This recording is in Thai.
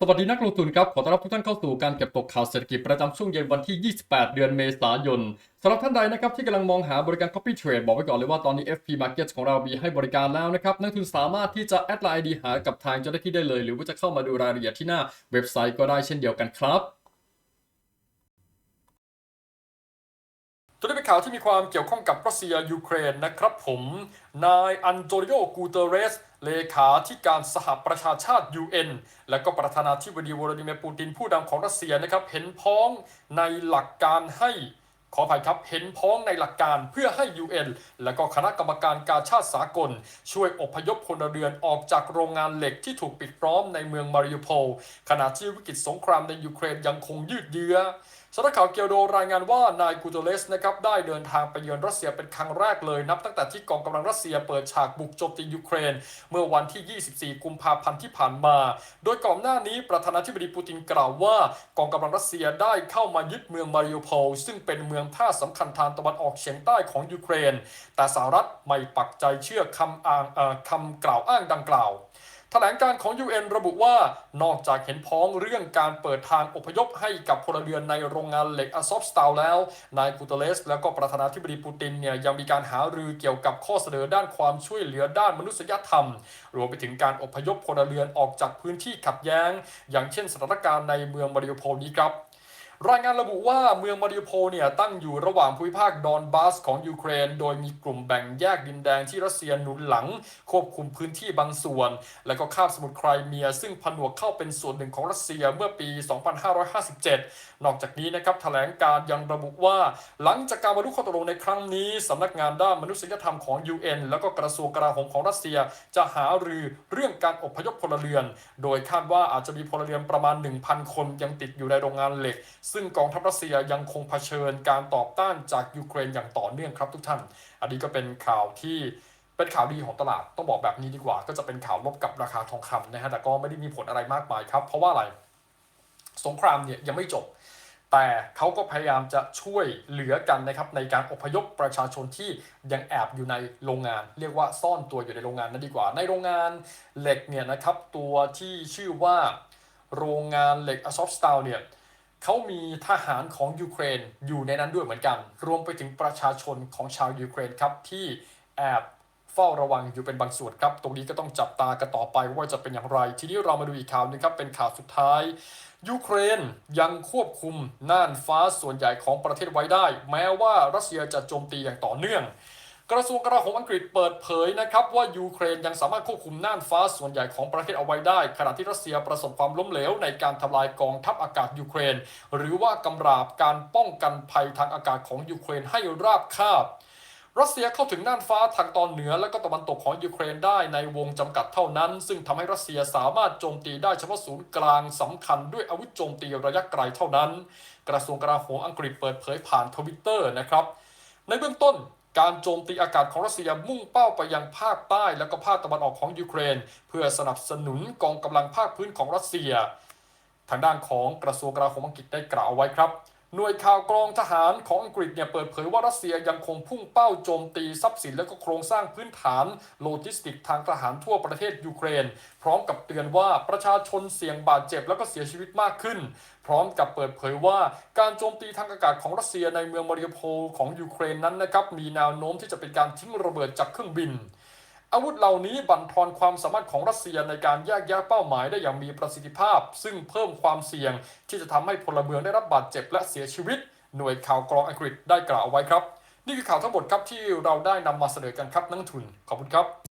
สวัสดีนักลงทุนครับ ขอต้อนรับทุกท่านเข้าสู่การเก็บตกข่าวเศรษฐกิจประจำช่วงเย็นวันที่ 28 เดือนเมษายนสำหรับท่านใดนะครับที่กำลังมองหาบริการ copy trade บอกไว้ก่อนเลยว่าตอนนี้ FP Market ของเรามีให้บริการแล้วนะครับ นักลงทุนสามารถที่จะแอดไลน์ดีหากับทางเจ้าหน้าที่ได้เลย หรือว่าจะเข้ามาดูรายละเอียดที่หน้าเว็บไซต์ก็ได้เช่นเดียวกันครับ ตัวนี้เป็นข่าวที่มีความเกี่ยวข้องกับรัสเซียยูเครนนะครับผม นายอันโตนิโอกูเตเรส เลขาธิการสหประชาชาติ UN และก็ประธานาธิบดีวลาดิเมียร์ปูตินผู้นำของรัสเซียนะครับ เห็นพ้องในหลักการให้ ขออภัยครับเห็นพ้องในหลักการเพื่อให้ UN และก็คณะกรรมการการชาติสากล ช่วยอพยพพลเรือนออกจากโรงงานเหล็กที่ถูกปิดล้อมในเมืองมาริอุโพลขณะที่วิกฤตสงครามในยูเครนยังคงยืดเยื้อสำนักข่าวเกียวโดรายงานว่านายกูโตเลสนะครับได้เดินทางไปเยือนรัสเซียเป็นครั้งแรกเลยนับตั้งแต่ที่กองกำลังรัสเซียเปิดฉากบุกโจมตียูเครน เมื่อวันที่ 24 กุมภาพันธ์ที่ผ่านมา โดยก่อนหน้านี้ประธานาธิบดีปูตินกล่าวว่ากองกำลังรัสเซียได้เข้ามายึดเมืองมาริอุโพลซึ่งเป็นเมืองท่าสำคัญทางตะวันออกเฉียงใต้ของยูเครน แต่สหรัฐไม่ปักใจเชื่อคำอ้างคำกล่าวอ้างดังกล่าวแถลงการของ UN ระบุว่านอกจากเห็นพ้องเรื่องการเปิดทางอพยพให้กับพลเรือนในโรงงานเหล็กอาซอฟสตาลแล้ว นายกูเตเลส แล้วก็ประธานาธิบดีปูตินเนี่ยยังมีการหารือเกี่ยวกับข้อเสนอด้านความช่วยเหลือด้านมนุษยธรรม รวมไปถึงการอพยพพลเรือนออกจากพื้นที่ขัดแย้ง อย่างเช่นสถานการณ์ในเมืองมาริอุโพลนี้ครับ รายงานระบุว่าเมืองมาริโพลเนี่ยตั้งอยู่ระหว่างภูมิภาคดอนบาสของยูเครน โดยมีกลุ่มแบ่งแยกดินแดงที่รัสเซียหนุนหลัง ควบคุมพื้นที่บางส่วน และก็คาบสมุทรไครเมีย ซึ่งผนวกเข้าเป็นส่วนหนึ่งของรัสเซียเมื่อปี 2557 นอกจากนี้นะครับแถลงการยังระบุว่า หลังจากการบรรลุข้อตกลงในครั้งนี้สำนักงานด้านมนุษยธรรมของ UN แล้วก็กระทรวงกลาโหมของรัสเซียจะหารือเรื่องการอพยพพลเรือน โดยคาดว่าอาจจะมีพลเรือนประมาณ 1,000 คนยังติดอยู่ในโรงงานเหล็กซึ่งกองทัพรัสเซียยังคงเผชิญการต่อต้านจากยูเครนอย่างต่อเนื่องครับทุกท่าน อันนี้ก็เป็นข่าวที่เป็นข่าวดีของตลาดต้องบอกแบบนี้ดีกว่า ก็จะเป็นข่าวลบกับราคาทองคำนะฮะแต่ก็ไม่ได้มีผลอะไรมากมายครับ เพราะว่าอะไรสงครามเนี่ยยังไม่จบ แต่เขาก็พยายามจะช่วยเหลือกันนะครับในการอพยพประชาชนที่ยังแอบอยู่ในโรงงาน เรียกว่าซ่อนตัวอยู่ในโรงงานนั่นดีกว่า ในโรงงานเหล็กเนี่ยนะครับตัวที่ชื่อว่าโรงงานเหล็กอซอฟสตาลเนี่ย เขามีทหารของยูเครนอยู่ในนั้นด้วยเหมือนกัน รวมไปถึงประชาชนของชาวยูเครนครับที่แอบเฝ้าระวังอยู่เป็นบางส่วนครับ ตรงนี้ก็ต้องจับตากันต่อไปว่าจะเป็นอย่างไร ทีนี้เรามาดูอีกข่าวหนึงครับ เป็นข่าวสุดท้ายยูเครนยังควบคุมน่านฟ้าส่วนใหญ่ของประเทศไว้ได้ แม้ว่ารัสเซียจะโจมตีอย่างต่อเนื่อง กระทรวงกลาโหมอังกฤษเปิดเผยนะครับว่ายูเครนยังสามารถควบคุมน่านฟ้าส่วนใหญ่ของประเทศเอาไว้ได้ ขณะที่รัสเซียประสบความล้มเหลวในการทำลายกองทัพอากาศยูเครน หรือว่ากำราบการป้องกันภัยทางอากาศของยูเครนให้ราบคาบรัสเซียเข้าถึงน่านฟ้าทางตอนเหนือและก็ตะวันตกของยูเครนได้ในวงจำกัดเท่านั้น ซึ่งทำให้รัสเซียสามารถโจมตีได้เฉพาะศูนย์กลางสำคัญด้วยอาวุธโจมตีระยะไกลเท่านั้น กระทรวงกลาโหมอังกฤษเปิดเผยผ่านทวิตเตอร์นะครับ ในเบื้องต้น การโจมตีอากาศของรัสเซียมุ่งเป้าไปยังภาคใต้และก็ภาคตะวันออกของยูเครน เพื่อสนับสนุนกองกำลังภาคพื้นของรัสเซีย ทางด้านของกระทรวงกลาโหมอังกฤษได้กล่าวไว้ครับ หน่วยข่าวกรองทหารของอังกฤษเนี่ยเปิดเผยว่ารัสเซียยังคงพุ่งเป้าโจมตีทรัพย์สินและก็โครงสร้างพื้นฐานโลจิสติกทางทหารทั่วประเทศยูเครน พร้อมกับเตือนว่าประชาชนเสี่ยงบาดเจ็บแล้วก็เสียชีวิตมากขึ้น พร้อมกับเปิดเผยว่าการโจมตีทางอากาศของรัสเซียในเมืองมาริอุโพลของยูเครนนั้นนะครับมีแนวโน้มที่จะเป็นการทิ้งระเบิดจากเครื่องบิน อาวุธเหล่านี้บั่นทอนความสามารถของรัสเซียในการแยกแยะเป้าหมายได้อย่างมีประสิทธิภาพ ซึ่งเพิ่มความเสี่ยง ที่จะทำให้พลเมืองได้รับบาดเจ็บและเสียชีวิต หน่วยข่าวกรองอังกฤษได้กล่าวเอาไว้ครับ นี่คือข่าวทั้งหมดครับที่เราได้นำมาเสนอกันครับนักทุนขอบคุณครับ